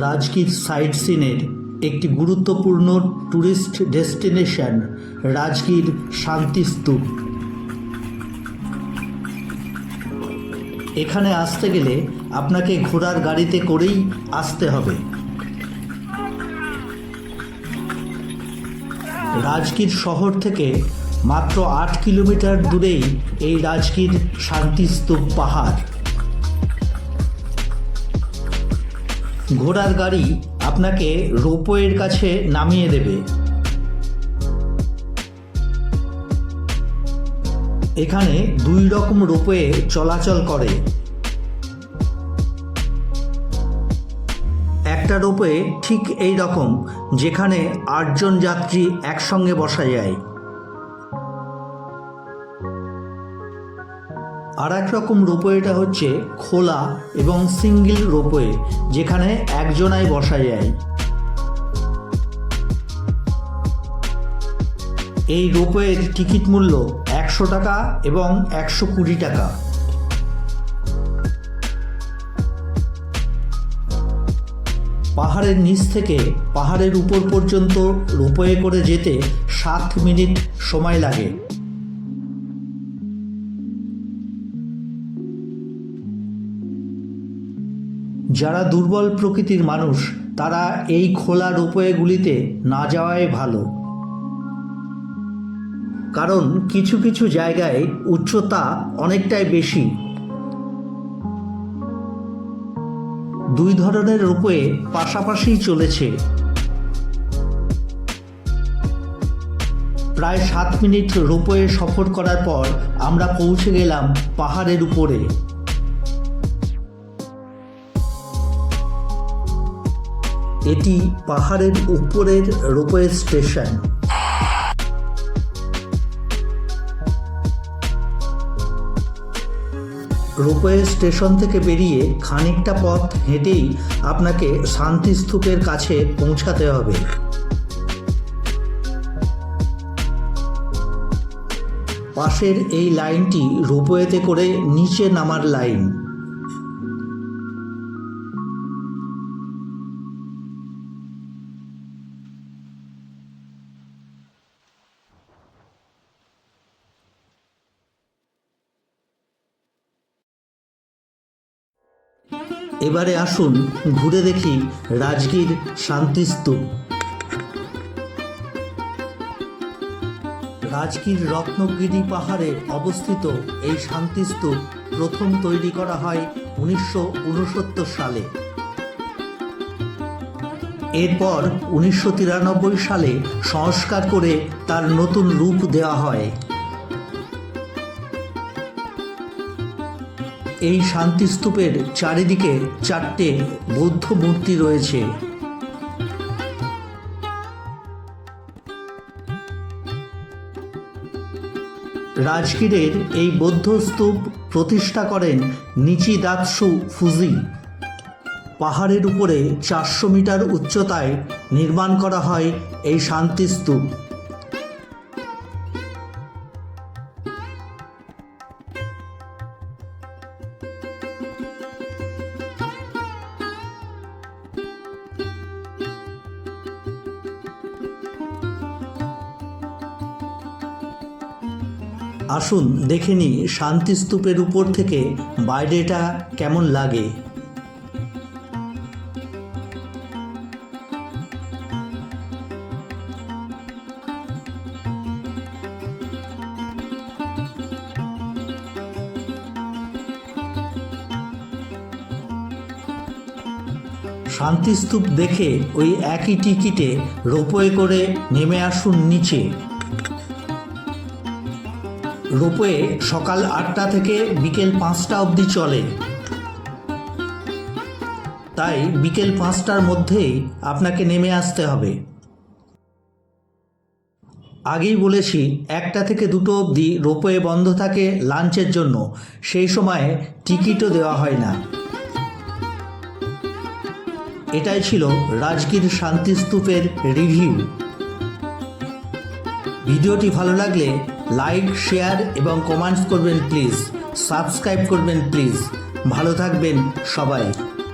Rajgir site সিনের একটি গুরুত্বপূর্ণ ট্যুরিস্ট ডেস্টিনেশন রাজগীর শান্তিস্তূপ। এখানে আসতে গেলে আপনাকে ঘোড়ার গাড়িতে করেই আসতে হবে। রাজগীর শহর থেকে মাত্র আট কিলোমিটার দূরেই এই রাজগীর শান্তিস্তূপ পাহাড়। ঘোড়ার গাড়ি আপনাকে রোপওয়ের কাছে নামিয়ে দেবে। এখানে দুই রকম রোপওয়ে চলাচল করে। একটা রোপওয়ে ঠিক এই রকম, যেখানে আটজন যাত্রী একসঙ্গে বসা যায়। আর এক রকম রোপওয়েটা হচ্ছে খোলা এবং সিঙ্গেল রোপওয়ে, যেখানে একজনাই বসা যায় এই রোপওয়ের টিকিট মূল্য একশো টাকা এবং একশো কুড়ি টাকা। পাহাড়ের নিচ থেকে পাহাড়ের উপর পর্যন্ত রোপওয়ে করে যেতে সাত মিনিট সময় লাগে। যারা দুর্বল প্রকৃতির মানুষ, তারা এই খোলা রোপওয়েগুলিতে না যাওয়াই ভালো। কারণ কিছু কিছু জায়গায় উচ্চতা অনেকটাই বেশি। দুই ধরনের রোপওয়ে পাশাপাশি চলেছে। প্রায় সাত মিনিট রোপওয়ে সফর করার পর আমরা পৌঁছে গেলাম পাহাড়ের উপরে। এটি পাহাড়ের উপরের রোপওয়ে স্টেশন। রোপওয়ে স্টেশন থেকে বেরিয়ে খানিকটা পথ হেঁটেই আপনাকে শান্তিস্তূপের কাছে পৌঁছাতে হবে। পাশের এই লাইনটি রোপওয়েতে করে নিচে নামার লাইন। এবারে আসুন ঘুরে দেখি রাজগীর শান্তিস্তূপ। রাজগীর রত্নগিরি পাহাড়ে অবস্থিত এই শান্তিস্তূপ প্রথম তৈরি করা হয় উনিশশো উনসত্তর সালে। এরপর উনিশশো তিরানব্বই সালে সংস্কার করে তার নতুন রূপ দেওয়া হয়। এই শান্তিস্তূপের চারিদিকে চারটে বৌদ্ধ মূর্তি রয়েছে। রাজগীরের এই বৌদ্ধ স্তূপ প্রতিষ্ঠা করেন নিচি দাৎসু ফুজি। পাহাড়ের উপরে চারশো মিটার উচ্চতায় নির্মাণ করা হয় এই শান্তিস্তূপ। আসুন দেখে নিই শান্তিস্তূপের উপর থেকে বাইরেটা কেমন লাগে। শান্তিস্তূপ দেখে ওই একই টিকিটে রোপওয়ে করে নেমে আসুন নিচে। রোপওয়ে সকাল আটটা থেকে বিকেল পাঁচটা অবধি চলে। তাই বিকেল পাঁচটার মধ্যেই আপনাকে নেমে আসতে হবে। আগেই বলেছি, একটা থেকে দুটো অবধি রোপওয়ে বন্ধ থাকে লাঞ্চের জন্য। সেই সময় টিকিটও দেওয়া হয় না। এটাই ছিল রাজগীর শান্তিস্তূপের রিভিউ। ভিডিওটি ভালো লাগলে লাইক শেয়ার এবং কমেন্টস করবেন প্লিজ। সাবস্ক্রাইব করবেন প্লিজ। ভালো থাকবেন সবাই।